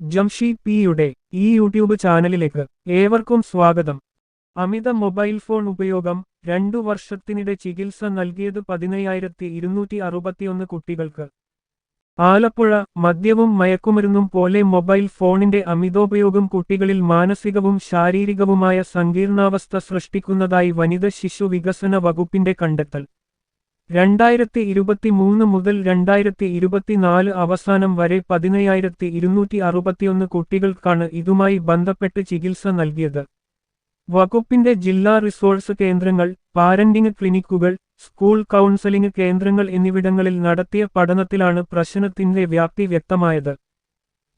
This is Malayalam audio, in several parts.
ജംഷി പിയുടെ ഈ യൂട്യൂബ് ചാനലിലേക്ക് ഏവർക്കും സ്വാഗതം. അമിത മൊബൈൽ ഫോൺ ഉപയോഗം രണ്ടു വർഷത്തിനിടെ ചികിത്സ നൽകിയത് പതിനയ്യായിരത്തി ഇരുന്നൂറ്റി അറുപത്തിയൊന്ന് കുട്ടികൾക്ക്. ആലപ്പുഴ മദ്യവും മയക്കുമരുന്നും പോലെ മൊബൈൽ ഫോണിന്റെ അമിതോപയോഗം കുട്ടികളിൽ മാനസികവും ശാരീരികവുമായ സങ്കീർണാവസ്ഥ സൃഷ്ടിക്കുന്നതായി വനിത ശിശു വികസന വകുപ്പിന്റെ കണ്ടെത്തൽ. രണ്ടായിരത്തി ഇരുപത്തിമൂന്ന് മുതൽ രണ്ടായിരത്തി ഇരുപത്തിനാല് അവസാനം വരെ പതിനയ്യായിരത്തി ഇരുന്നൂറ്റി അറുപത്തിയൊന്ന് കുട്ടികൾക്കാണ് ഇതുമായി ബന്ധപ്പെട്ട് ചികിത്സ നൽകിയത്. വകുപ്പിന്റെ ജില്ലാ റിസോഴ്സ് കേന്ദ്രങ്ങൾ പാരന്റിംഗ് ക്ലിനിക്കുകൾ സ്കൂൾ കൗൺസലിംഗ് കേന്ദ്രങ്ങൾ എന്നിവിടങ്ങളിൽ നടത്തിയ പഠനത്തിലാണ് പ്രശ്നത്തിന്റെ വ്യാപ്തി വ്യക്തമായത്.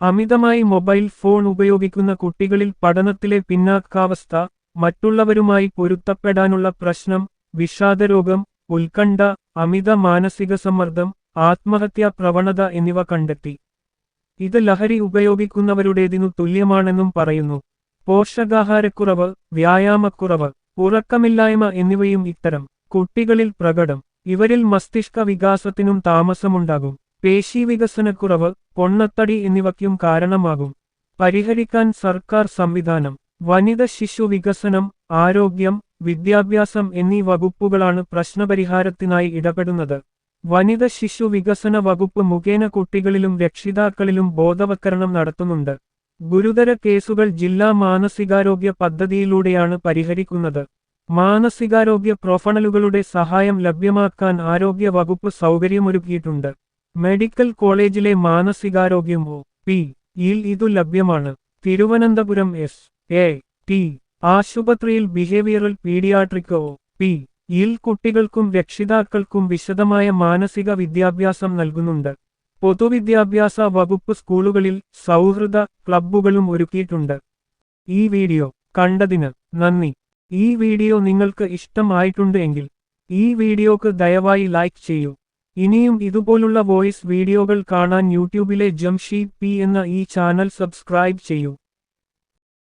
അമിതമായി മൊബൈൽ ഫോൺ ഉപയോഗിക്കുന്ന കുട്ടികളിൽ പഠനത്തിലെ പിന്നാക്കാവസ്ഥ മറ്റുള്ളവരുമായി പൊരുത്തപ്പെടാനുള്ള പ്രശ്നം വിഷാദരോഗം ഉത്കണ്ഠ അമിത മാനസിക സമ്മർദ്ദം ആത്മഹത്യാ പ്രവണത എന്നിവ കണ്ടെത്തി. ഇത് ലഹരി ഉപയോഗിക്കുന്നവരുടേതിനു തുല്യമാണെന്നും പറയുന്നു. പോഷകാഹാരക്കുറവ് വ്യായാമക്കുറവ് ഉറക്കമില്ലായ്മ എന്നിവയും ഇത്തരം കുട്ടികളിൽ പ്രകടം. ഇവരിൽ മസ്തിഷ്ക വികാസത്തിനും താമസമുണ്ടാകും. പേശി വികസനക്കുറവ് പൊണ്ണത്തടി എന്നിവയ്ക്കും കാരണമാകും. പരിഹരിക്കാൻ സർക്കാർ സംവിധാനം. വനിത ശിശു വികസനം ആരോഗ്യം വിദ്യാഭ്യാസം എന്നീ വകുപ്പുകളാണ് പ്രശ്നപരിഹാരത്തിനായി ഇടപെടുന്നത്. വനിത ശിശു വികസന വകുപ്പ് മുഖേന കുട്ടികളിലും രക്ഷിതാക്കളിലും ബോധവൽക്കരണം നടത്തുന്നുണ്ട്. ഗുരുതര കേസുകൾ ജില്ലാ മാനസികാരോഗ്യ പദ്ധതിയിലൂടെയാണ് പരിഹരിക്കുന്നത്. മാനസികാരോഗ്യ പ്രൊഫണലുകളുടെ സഹായം ലഭ്യമാക്കാൻ ആരോഗ്യ വകുപ്പ് സൗകര്യമൊരുക്കിയിട്ടുണ്ട്. മെഡിക്കൽ കോളേജിലെ മാനസികാരോഗ്യം ഒ പി യിൽ ഇതു ലഭ്യമാണ്. തിരുവനന്തപുരം എസ് എ ടി ആശുപത്രിയിൽ ബിഹേവിയറൽ പീഡിയാട്രിക്കോ പി യിൽ കുട്ടികൾക്കും രക്ഷിതാക്കൾക്കും വിശദമായ മാനസിക വിദ്യാഭ്യാസം നൽകുന്നുണ്ട്. പൊതുവിദ്യാഭ്യാസ വകുപ്പ് സ്കൂളുകളിൽ സൗഹൃദ ക്ലബ്ബുകളും ഒരുക്കിയിട്ടുണ്ട്. ഈ വീഡിയോ കണ്ടതിന് നന്ദി. ഈ വീഡിയോ നിങ്ങൾക്ക് ഇഷ്ടമായിട്ടുണ്ട് എങ്കിൽ ഈ വീഡിയോക്ക് ദയവായി ലൈക്ക് ചെയ്യൂ. ഇനിയും ഇതുപോലുള്ള വോയിസ് വീഡിയോകൾ കാണാൻ യൂട്യൂബിലെ ജംഷി പി എന്ന ഈ ചാനൽ സബ്സ്ക്രൈബ് ചെയ്യൂ.